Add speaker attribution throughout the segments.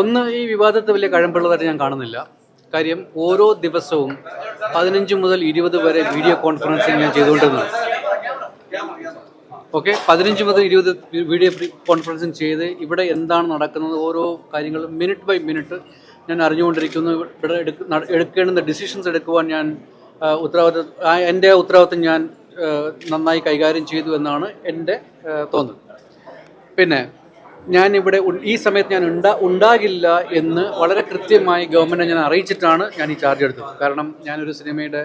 Speaker 1: ഒന്ന് ഈ വിവാദത്തെ വലിയ കഴമ്പുള്ളതായിട്ട് ഞാൻ കാണുന്നില്ല. കാര്യം ഓരോ ദിവസവും പതിനഞ്ച് മുതൽ ഇരുപത് വരെ വീഡിയോ കോൺഫറൻസിങ് ഞാൻ ചെയ്തുകൊണ്ടിരുന്നത് ഓക്കെ? പതിനഞ്ച് മുതൽ ഇരുപത് വീഡിയോ കോൺഫറൻസിങ് ചെയ്ത് ഇവിടെ എന്താണ് നടക്കുന്നത് ഓരോ കാര്യങ്ങളും മിനിറ്റ് ബൈ മിനിറ്റ് ഞാൻ അറിഞ്ഞുകൊണ്ടിരിക്കുന്നു. ഇവിടെ എടുക്കേണ്ടുന്ന ഡിസിഷൻസ് എടുക്കുവാൻ ഞാൻ ഉത്തരവാദിത്വം എന്റെ ഉത്തരവാദിത്വം ഞാൻ നന്നായി കൈകാര്യം ചെയ്തു എന്നാണ് എന്റെ തോന്നൽ. പിന്നെ ഞാൻ ഇവിടെ ഈ സമയത്ത് ഞാൻ ഉണ്ടാ ഉണ്ടാകില്ല എന്ന് വളരെ കൃത്യമായി ഗവൺമെന്റ് ഞാൻ അറിയിച്ചിട്ടാണ് ഞാൻ ഈ ചാർജ് എടുത്തത്. കാരണം ഞാനൊരു സിനിമയുടെ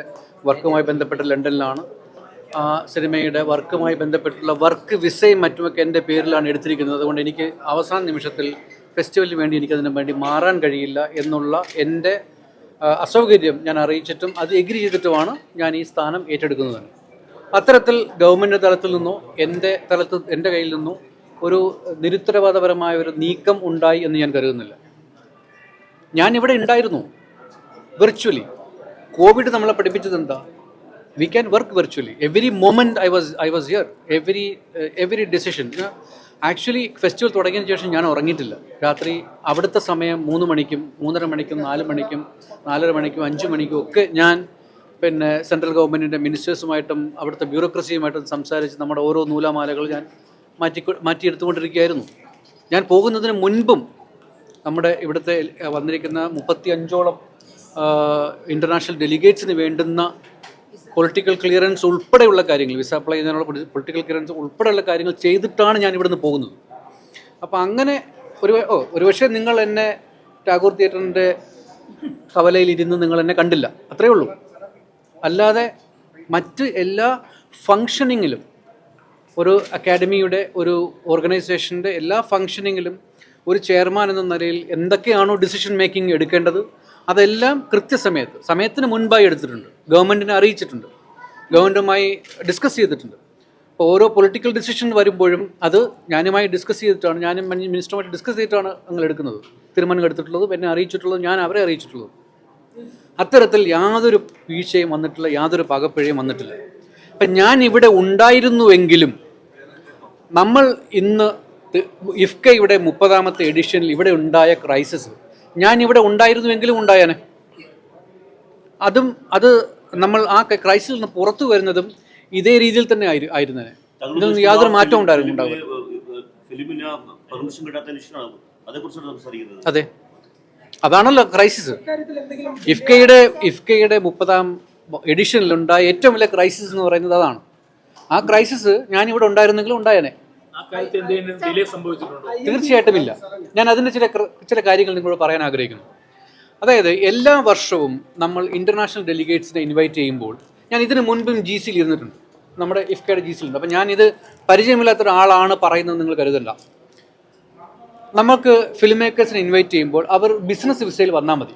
Speaker 1: വർക്കുമായി ബന്ധപ്പെട്ട് ലണ്ടനിലാണ്. ആ സിനിമയുടെ വർക്കുമായി ബന്ധപ്പെട്ടുള്ള വർക്ക് വിസയും മറ്റുമൊക്കെ എന്റെ പേരിലാണ് എടുത്തിരിക്കുന്നത്. അതുകൊണ്ട് എനിക്ക് അവസാന നിമിഷത്തിൽ ഫെസ്റ്റിവലിന് വേണ്ടി എനിക്കതിന് വേണ്ടി മാറാൻ കഴിയില്ല എന്നുള്ള എന്റെ അസൗകര്യം ഞാൻ അറിയിച്ചിട്ടും അത് എഗ്രി ചെയ്തിട്ടുമാണ് ഞാൻ ഈ സ്ഥാനം ഏറ്റെടുക്കുന്നത് അത്തരത്തിൽ ഗവൺമെന്റ് തലത്തിൽ നിന്നോ എന്റെ തലത്തിൽ എന്റെ കയ്യിൽ നിന്നോ ഒരു നിരുത്തരവാദപരമായ ഒരു നീക്കം ഉണ്ടായി എന്ന് ഞാൻ കരുതുന്നില്ല. ഞാൻ ഇവിടെ ഉണ്ടായിരുന്നു. വെർച്വലി കോവിഡ് നമ്മളെ പഠിപ്പിച്ചത് എന്താ? We can work virtually every moment I was I was here every every decision actually festival തുടങ്ങിയതിന് ശേഷം ഞാൻ ഉറങ്ങിയിട്ടില്ല. രാത്രി അവിടുത്തെ സമയം മൂന്ന് മണിക്കും മൂന്നര മണിക്കും നാല് മണിക്കും നാലര മണിക്കും അഞ്ച് മണിക്കും ഒക്കെ ഞാൻ പിന്നെ സെൻട്രൽ ഗവൺമെന്റിന്റെ മിനിസ്റ്റേഴ്സുമായിട്ടും അവിടുത്തെ ബ്യൂറോക്രസിയുമായിട്ടും സംസാരിച്ച് നമ്മുടെ ഓരോ നൂലാമാലകൾ ഞാൻ മാറ്റി മാറ്റിയെടുത്തുകൊണ്ടിരിക്കുകയായിരുന്നു. ഞാൻ പോകുന്നതിന് മുൻപും നമ്മുടെ ഇവിടുത്തെ വന്നിരിക്കുന്ന മുപ്പത്തി അഞ്ചോളം ഇന്റർനാഷണൽ ഡെലിഗേറ്റ്സിന് വേണ്ടുന്ന പൊളിറ്റിക്കൽ ക്ലിയറൻസ് ഉൾപ്പെടെയുള്ള കാര്യങ്ങൾ വിസ അപ്ലൈ ചെയ്യുന്നതിനുള്ള പൊളിറ്റിക്കൽ ക്ലിയറൻസ് ഉൾപ്പെടെയുള്ള കാര്യങ്ങൾ ചെയ്തിട്ടാണ് ഞാൻ ഇവിടുന്ന് പോകുന്നത്. അപ്പോൾ അങ്ങനെ ഒരു ഓ ഒരുപക്ഷെ നിങ്ങൾ എന്നെ ടാഗോർ തിയേറ്ററിന്റെ കവലയിൽ ഇരുന്ന് നിങ്ങൾ എന്നെ കണ്ടില്ല. അത്രയേ ഉള്ളൂ. അല്ലാതെ മറ്റ് എല്ലാ ഫങ്ഷനിങ്ങിലും ഒരു അക്കാഡമിയുടെ ഒരു ഓർഗനൈസേഷന്റെ എല്ലാ ഫങ്ഷനിങ്ങിലും ഒരു ചെയർമാൻ എന്ന നിലയിൽ എന്തൊക്കെയാണോ ഡിസിഷൻ മേക്കിംഗ് എടുക്കേണ്ടത് അതെല്ലാം കൃത്യസമയത്ത് സമയത്തിന് മുൻപായി എടുത്തിട്ടുണ്ട് ഗവൺമെന്റിനെ അറിയിച്ചിട്ടുണ്ട് ഗവൺമെന്റുമായി ഡിസ്കസ് ചെയ്തിട്ടുണ്ട്. അപ്പോൾ ഓരോ പൊളിറ്റിക്കൽ ഡിസിഷൻ വരുമ്പോഴും അത് ഞാനുമായി ഡിസ്കസ് ചെയ്തിട്ടാണ് ഞാനും മിനിസ്റ്ററുമായിട്ട് ഡിസ്കസ് ചെയ്തിട്ടാണ് ഞങ്ങൾ എടുക്കുന്നത്. തീരുമാനം എടുത്തിട്ടുള്ളത് എന്നെ അറിയിച്ചിട്ടുള്ളത് ഞാൻ അവരെ അറിയിച്ചിട്ടുള്ളത്. അത്തരത്തിൽ യാതൊരു വീഴ്ചയും വന്നിട്ടില്ല യാതൊരു പകപ്പിഴയും വന്നിട്ടില്ല. അപ്പം ഞാൻ ഇവിടെ ഉണ്ടായിരുന്നുവെങ്കിലും നമ്മൾ ഇന്ന് ഇഫ്ക ഇഫ്കയുടെ മുപ്പതാമത്തെ എഡിഷനിൽ ഇവിടെ ഉണ്ടായ ക്രൈസിസ് ഞാൻ ഇവിടെ ഉണ്ടായിരുന്നുവെങ്കിലും ഉണ്ടായാനെ അതും അത് നമ്മൾ ആ ക്രൈസിൽ നിന്ന് പുറത്തു വരുന്നതും ഇതേ രീതിയിൽ തന്നെ ആയിരുന്നേ. ഇതിൽ നിന്ന് യാതൊരു മാറ്റവും ഉണ്ടായിരുന്നു അതെ. അതാണല്ലോ ക്രൈസിസ് ഇഫ്കയുടെ ഇഫ്കയുടെ മുപ്പതാം എഡിഷനിലുണ്ടായ ഏറ്റവും വലിയ ക്രൈസിസ് എന്ന് പറയുന്നത് അതാണ്. ആ ക്രൈസിസ് ഞാൻ ഇവിടെ ഉണ്ടായിരുന്നെങ്കിലും ഉണ്ടായേനെ.
Speaker 2: ആ കാര്യത്തിൽ എന്തെങ്കിലും ഡിലേ സംഭവിച്ചിട്ടുണ്ടോ?
Speaker 1: തീർച്ചയായിട്ടും ഇല്ല. ഞാൻ അതിന്റെ ചില ചില കാര്യങ്ങൾ നിങ്ങളോട് പറയാൻ ആഗ്രഹിക്കുന്നു. അതായത് എല്ലാ വർഷവും നമ്മൾ ഇന്റർനാഷണൽ ഡെലിഗേറ്റ്സിനെ ഇൻവൈറ്റ് ചെയ്യുമ്പോൾ ഞാൻ ഇതിന് മുൻപും ജി സിയിൽ ഇരുന്നിട്ടുണ്ട്. നമ്മുടെ ഇഫ്കയുടെ ജി സിയിലുണ്ട് അപ്പം ഞാനിത് പരിചയമില്ലാത്ത ഒരാളാണ് പറയുന്നത് നിങ്ങൾ കരുതണ്ട. നമുക്ക് ഫിലിം മേക്കേഴ്സിനെ ഇൻവൈറ്റ് ചെയ്യുമ്പോൾ അവർ ബിസിനസ് വിസയിൽ വന്നാൽ മതി.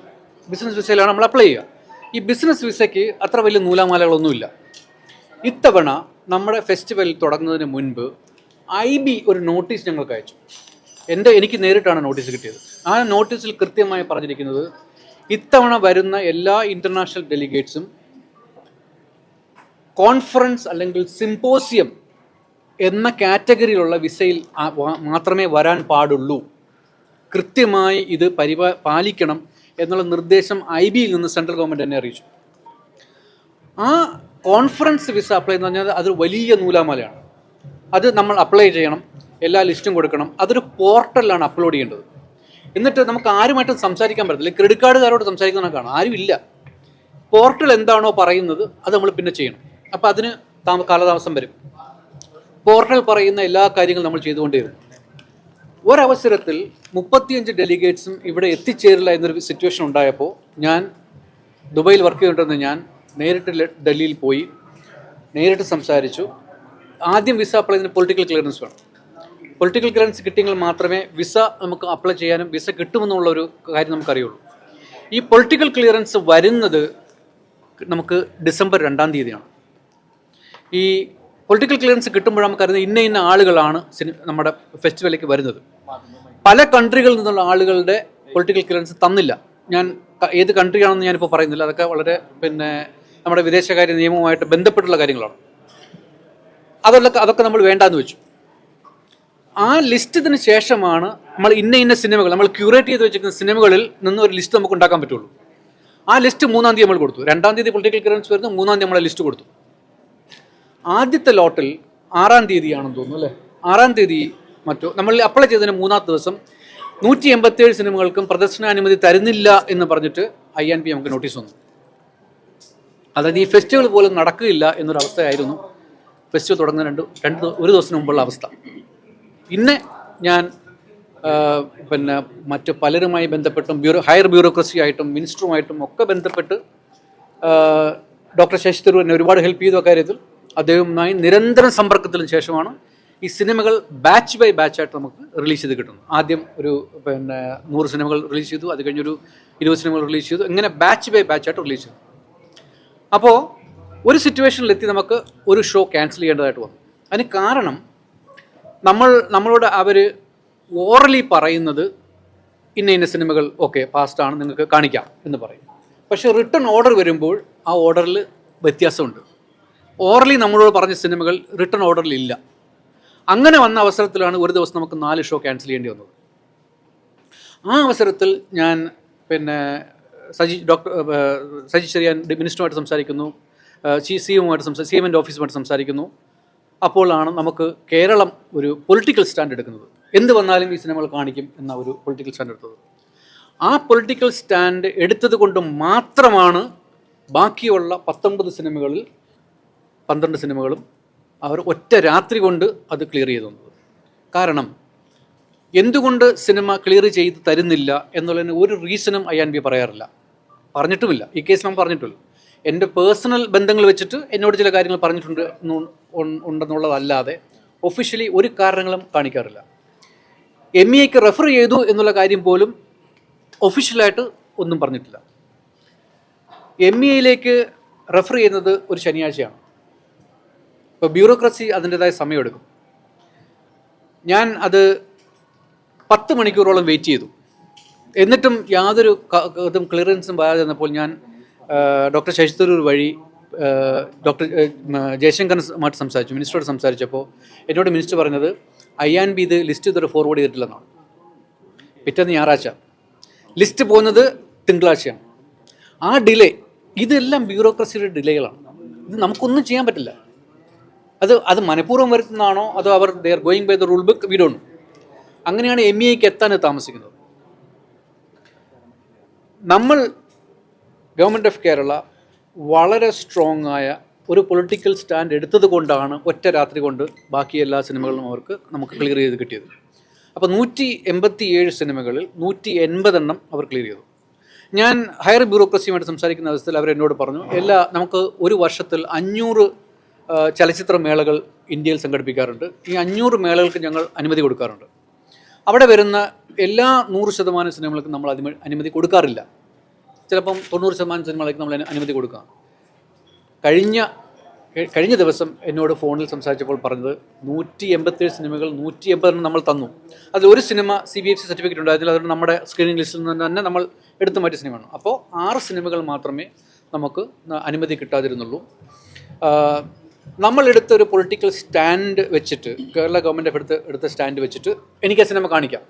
Speaker 1: ബിസിനസ് വിസയിലാണ് നമ്മൾ അപ്ലൈ ചെയ്യുക. ഈ ബിസിനസ് വിസയ്ക്ക് അത്ര വലിയ നൂലാമാലകളൊന്നുമില്ല. ഇത്തവണ നമ്മുടെ ഫെസ്റ്റിവൽ തുടങ്ങുന്നതിന് മുൻപ് ഐ ബി ഒരു നോട്ടീസ് ഞങ്ങൾക്ക് അയച്ചു. എന്റെ എനിക്ക് നേരിട്ടാണ് നോട്ടീസ് കിട്ടിയത്. ആ നോട്ടീസിൽ കൃത്യമായി പറഞ്ഞിരിക്കുന്നത് ഇത്തവണ വരുന്ന എല്ലാ ഇന്റർനാഷണൽ ഡെലിഗേറ്റ്സും കോൺഫറൻസ് അല്ലെങ്കിൽ സിമ്പോസിയം എന്ന കാറ്റഗറിയിലുള്ള വിസയിൽ മാത്രമേ വരാൻ പാടുള്ളൂ. കൃത്യമായി ഇത് പരിപാ പാലിക്കണം. എന്നുള്ള നിർദ്ദേശം ഐ ബിയിൽ നിന്ന് സെൻട്രൽ ഗവൺമെന്റ് എന്നെ അറിയിച്ചു. ആ കോൺഫറൻസ് വിസ അപ്ലൈ എന്ന് പറഞ്ഞാൽ അതൊരു വലിയ നൂലാമാലയാണ്. അത് നമ്മൾ അപ്ലൈ ചെയ്യണം എല്ലാ ലിസ്റ്റും കൊടുക്കണം അതൊരു പോർട്ടലിലാണ് അപ്ലോഡ് ചെയ്യേണ്ടത്. എന്നിട്ട് നമുക്ക് ആരുമായിട്ടും സംസാരിക്കാൻ പറ്റത്തില്ല. ക്രെഡിറ്റ് കാർഡുകാരോട് സംസാരിക്കുന്നതിനൊക്കെയാണ് ആരുമില്ല പോർട്ടൽ എന്താണോ പറയുന്നത് അത് നമ്മൾ പിന്നെ ചെയ്യണം. അപ്പോൾ അതിന് താമ കാലതാമസം വരും. പോർട്ടൽ പറയുന്ന എല്ലാ കാര്യങ്ങളും നമ്മൾ ചെയ്തുകൊണ്ടേയിരുന്നു. ഒരവസരത്തിൽ മുപ്പത്തിയഞ്ച് ഡെലിഗേറ്റ്സും ഇവിടെ എത്തിച്ചേരില്ല എന്നൊരു സിറ്റുവേഷൻ ഉണ്ടായപ്പോൾ ഞാൻ ദുബൈയിൽ വർക്ക് ചെയ്തിട്ടുണ്ടെന്ന് ഞാൻ നേരിട്ട് ഡൽഹിയിൽ പോയി നേരിട്ട് സംസാരിച്ചു. ആദ്യം വിസ അപ്ലൈ ചെയ്യുന്ന പൊളിറ്റിക്കൽ ക്ലിയറൻസ് വേണം. പൊളിറ്റിക്കൽ ക്ലിയറൻസ് കിട്ടിയെങ്കിൽ മാത്രമേ വിസ നമുക്ക് അപ്ലൈ ചെയ്യാനും വിസ കിട്ടുമെന്നുള്ള ഒരു കാര്യം നമുക്കറിയുള്ളൂ. ഈ പൊളിറ്റിക്കൽ ക്ലിയറൻസ് വരുന്നത് നമുക്ക് ഡിസംബർ രണ്ടാം തീയതിയാണ്. ഈ പൊളിറ്റിക്കൽ ക്ലിയറൻസ് കിട്ടുമ്പോൾ നമുക്കറിയുന്ന ഇന്ന ഇന്ന ആളുകളാണ് നമ്മുടെ ഫെസ്റ്റിവലിലേക്ക് വരുന്നത്. പല കൺട്രികളിൽ നിന്നുള്ള ആളുകളുടെ പൊളിറ്റിക്കൽ ക്ലിയറൻസ് തന്നില്ല. ഞാൻ ഏത് കൺട്രിയാണെന്ന് ഞാനിപ്പോൾ പറയുന്നില്ല. അതൊക്കെ വളരെ പിന്നെ നമ്മുടെ വിദേശകാര്യ നിയമവുമായിട്ട് ബന്ധപ്പെട്ടുള്ള കാര്യങ്ങളാണ്. അതൊക്കെ അതൊക്കെ നമ്മൾ വേണ്ടാന്ന് വെച്ചു. ആ ലിസ്റ്റിന് ശേഷമാണ് നമ്മൾ ഇന്ന ഇന്ന സിനിമകൾ നമ്മൾ ക്യൂറേറ്റ് ചെയ്ത് വെച്ചിരിക്കുന്ന സിനിമകളിൽ നിന്ന് ഒരു ലിസ്റ്റ് നമുക്ക് ഉണ്ടാക്കാൻ പറ്റുള്ളൂ. ആ ലിസ്റ്റ് മൂന്നാം തീയതി നമ്മൾ കൊടുത്തു. രണ്ടാം തീയതി പൊളിറ്റിക്കൽ ക്ലിയറൻസ് വരുന്നു മൂന്നാം തീയതി നമ്മൾ ലിസ്റ്റ് കൊടുത്തു. ആദ്യത്തെ ലോട്ടിൽ ആറാം തീയതിയാണെന്ന് തോന്നുന്നു അല്ലേ? ആറാം തീയതി മറ്റോ നമ്മൾ അപ്ലൈ ചെയ്തതിന് മൂന്നാം ദിവസം നൂറ്റി എൺപത്തിയേഴ് സിനിമകൾക്കും പ്രദർശനാനുമതി തരുന്നില്ല എന്ന് പറഞ്ഞിട്ട് ഐ എൻ പി നമുക്ക് നോട്ടീസ് വന്നു. അതായത് ഈ ഫെസ്റ്റിവൽ പോലും നടക്കുകയില്ല എന്നൊരു അവസ്ഥയായിരുന്നു ഫെസ്റ്റിവൽ തുടങ്ങുന്ന രണ്ട് രണ്ട് ഒരു ദിവസത്തിന് മുമ്പുള്ള അവസ്ഥ. പിന്നെ ഞാൻ പിന്നെ മറ്റ് പലരുമായി ബന്ധപ്പെട്ടും ബ്യൂറോ ഹയർ ബ്യൂറോക്രസി ആയിട്ടും മിനിസ്റ്ററുമായിട്ടും ഒക്കെ ബന്ധപ്പെട്ട് ഡോക്ടർ ശശി തരൂർ എന്നെ ഒരുപാട് ഹെൽപ്പ് ചെയ്തു അക്കാര്യത്തിൽ അദ്ദേഹവുമായി നിരന്തരം സമ്പർക്കത്തിന് ശേഷമാണ് ഈ സിനിമകൾ ബാച്ച് ബൈ ബാച്ച് ആയിട്ട് നമുക്ക് റിലീസ് ചെയ്ത് കിട്ടുന്നു ആദ്യം ഒരു പിന്നെ നൂറ് സിനിമകൾ റിലീസ് ചെയ്തു അത് കഴിഞ്ഞൊരു ഇരുപത് സിനിമകൾ റിലീസ് ചെയ്തു ഇങ്ങനെ ബാച്ച് ബൈ ബാച്ച് ആയിട്ട് റിലീസ് ചെയ്തു. അപ്പോൾ ഒരു സിറ്റുവേഷനിലെത്തി നമുക്ക് ഒരു ഷോ ക്യാൻസൽ ചെയ്യേണ്ടതായിട്ട് വന്നു. അതിന് കാരണം നമ്മൾ നമ്മളോട് അവർ ഓറലി പറയുന്നത് ഇന്ന ഇന്ന സിനിമകൾ ഓക്കെ പാസ്റ്റാണ് നിങ്ങൾക്ക് കാണിക്കാം എന്ന് പറയും. പക്ഷേ റിട്ടേൺ ഓർഡർ വരുമ്പോൾ ആ ഓർഡറിൽ വ്യത്യാസമുണ്ട്. ഓറലി നമ്മളോട് പറഞ്ഞ സിനിമകൾ റിട്ടേൺ ഓർഡറിൽ ഇല്ല. അങ്ങനെ വന്ന അവസരത്തിലാണ് ഒരു ദിവസം നമുക്ക് നാല് ഷോ ക്യാൻസൽ ചെയ്യേണ്ടി വന്നത്. ആ അവസരത്തിൽ ഞാൻ പിന്നെ സജി ഡോക്ടർ സജി ചെറിയാൻ മിനിസ്റ്ററുമായിട്ട് സംസാരിക്കുന്നു. സി സി എമ്മുമായിട്ട് സംസാ സി എമ്മിന്റെ ഓഫീസുമായിട്ട് സംസാരിക്കുന്നു. അപ്പോഴാണ് നമുക്ക് കേരളം ഒരു പൊളിറ്റിക്കൽ സ്റ്റാൻഡ് എടുക്കുന്നത്. എന്ത് വന്നാലും ഈ സിനിമകൾ കാണിക്കും എന്ന ഒരു പൊളിറ്റിക്കൽ സ്റ്റാൻഡ് എടുത്തത്. ആ പൊളിറ്റിക്കൽ സ്റ്റാൻഡ് എടുത്തത് കൊണ്ട് മാത്രമാണ് ബാക്കിയുള്ള പത്തൊമ്പത് സിനിമകളിൽ പന്ത്രണ്ട് സിനിമകളും അവർ ഒറ്റ രാത്രി കൊണ്ട് അത് ക്ലിയർ ചെയ്തു തന്നത്. കാരണം എന്തുകൊണ്ട് സിനിമ ക്ലിയർ ചെയ്ത് തരുന്നില്ല എന്നുള്ളതിന് ഒരു റീസണും ഐ ആൻ ബി പറയാറില്ല. പറഞ്ഞിട്ടുമില്ല. ഈ കേസ് നമ്മൾ പറഞ്ഞിട്ടില്ല എന്റെ പേഴ്സണൽ ബന്ധങ്ങൾ വെച്ചിട്ട് എന്നോട് ചില കാര്യങ്ങൾ പറഞ്ഞിട്ടുണ്ട് ഉണ്ടെന്നുള്ളതല്ലാതെ ഒഫീഷ്യലി ഒരു കാരണങ്ങളും കാണിക്കാറില്ല. എം ഇ ഐക്ക് റെഫർ ചെയ്തു എന്നുള്ള കാര്യം പോലും ഒഫീഷ്യലായിട്ട് ഒന്നും പറഞ്ഞിട്ടില്ല. എം ഇ ഐയിലേക്ക് റെഫർ ചെയ്യുന്നത് ഒരു ശനിയാഴ്ചയാണ്. ഇപ്പോൾ ബ്യൂറോക്രസി അതിന്റെതായ സമയമെടുക്കും ഞാൻ അത് പത്ത് മണിക്കൂറോളം വെയിറ്റ് ചെയ്തു. എന്നിട്ടും യാതൊരു ഇതും ക്ലിയറൻസും വരാതെ വന്നപ്പോൾ ഞാൻ ഡോക്ടർ ശശിതരൂർ വഴി ഡോക്ടർ ജയശങ്കറുമായിട്ട് സംസാരിച്ചു. മിനിസ്റ്ററോട് സംസാരിച്ചപ്പോൾ എന്നോട് മിനിസ്റ്റർ പറഞ്ഞത് ഐ ആൻ ബി ഇത് ലിസ്റ്റ് ഇതുവരെ ഫോർവേഡ് ചെയ്തിട്ടില്ലെന്നാണ്. പിറ്റേന്ന് ഞായറാഴ്ച. ലിസ്റ്റ് പോകുന്നത് തിങ്കളാഴ്ചയാണ്. ആ ഡിലേ ഇതെല്ലാം ബ്യൂറോക്രസിയുടെ ഡിലേകളാണ്. ഇത് നമുക്കൊന്നും ചെയ്യാൻ പറ്റില്ല. അത് അത് മനഃപൂർവം വരുത്തുന്നതാണോ? അതോ അവർ they are going by the rule book we don't അങ്ങനെയാണ് എം ഇ എക്ക് എത്താൻ താമസിക്കുന്നത്. നമ്മൾ ഗവൺമെന്റ് ഓഫ് കേരള വളരെ സ്ട്രോങ് ആയ ഒരു പൊളിറ്റിക്കൽ സ്റ്റാൻഡ് എടുത്തത് കൊണ്ടാണ് ഒറ്റ രാത്രി കൊണ്ട് ബാക്കി എല്ലാ സിനിമകളും അവർക്ക് നമുക്ക് ക്ലിയർ ചെയ്ത് കിട്ടിയത്. അപ്പോൾ നൂറ്റി എൺപത്തി ഏഴ് സിനിമകളിൽ നൂറ്റി എൺപതെണ്ണം അവർ ക്ലിയർ ചെയ്തു. ഞാൻ ഹയർ ബ്യൂറോക്രസിയുമായിട്ട് സംസാരിക്കുന്ന അവസ്ഥയിൽ അവർ എന്നോട് പറഞ്ഞു എല്ലാ നമുക്ക് ഒരു വർഷത്തിൽ അഞ്ഞൂറ് ചലച്ചിത്ര മേളകൾ ഇന്ത്യയിൽ സംഘടിപ്പിക്കാറുണ്ട്. ഈ അഞ്ഞൂറ് മേളകൾക്ക് ഞങ്ങൾ അനുമതി കൊടുക്കാറുണ്ട്. അവിടെ വരുന്ന എല്ലാ നൂറ് ശതമാനം സിനിമകൾക്കും നമ്മൾ അനുമതി കൊടുക്കാറില്ല. ചിലപ്പം തൊണ്ണൂറ് ശതമാനം സിനിമകൾക്ക് നമ്മൾ അനുമതി കൊടുക്കാം. കഴിഞ്ഞ കഴിഞ്ഞ ദിവസം എന്നോട് ഫോണിൽ സംസാരിച്ചപ്പോൾ പറഞ്ഞത് നൂറ്റി എൺപത്തേഴ് സിനിമകൾ നൂറ്റി എൺപതെണ്ണം നമ്മൾ തന്നു. അതിൽ ഒരു cinema C B F C certificate ഉണ്ടായതിൽ അതുകൊണ്ട് നമ്മുടെ സ്ക്രീനിംഗ് ലിസ്റ്റിൽ നിന്ന് തന്നെ നമ്മൾ എടുത്തു മാറ്റിയ സിനിമയാണ്. അപ്പോൾ ആറ് സിനിമകൾ മാത്രമേ നമുക്ക് അനുമതി കിട്ടാതിരുന്നുള്ളൂ. ആ, നമ്മളെടുത്ത ഒരു പൊളിറ്റിക്കൽ സ്റ്റാൻഡ് വെച്ചിട്ട് കേരള ഗവൺമെന്റ് എടുത്ത് എടുത്ത സ്റ്റാൻഡ് വെച്ചിട്ട് എനിക്ക് ആ സിനിമ കാണിക്കാം.